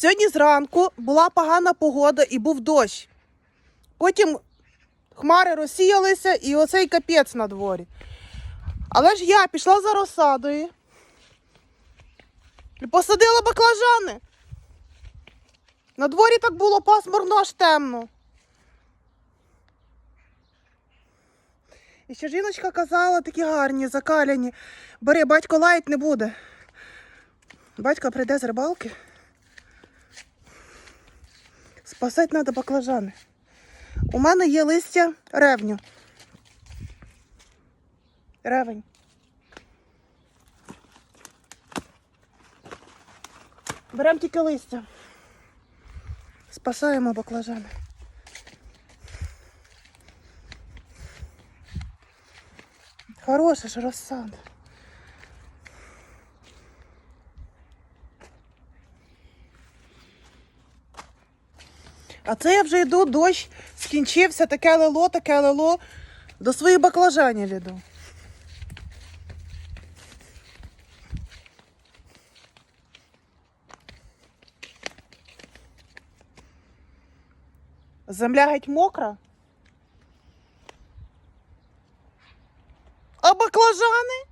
Сьогодні зранку була погана погода і був дощ. Потім хмари розсіялися і оцей капець на дворі. Але ж я пішла за розсадою і посадила баклажани. На дворі так було пасмурно аж темно. І ще жіночка казала, такі гарні, закаляні. Бери, батько лаять не буде. Батько прийде з рибалки. Спасати треба баклажани. У мене є листя ревню. Ревень. Беремо тільки листя. Спасаємо баклажани. Хороша ж розсада. А це я вже йду, дощ скінчився, таке лило, таке лило. До своїх баклажанів іду. Земля геть мокра. А баклажани?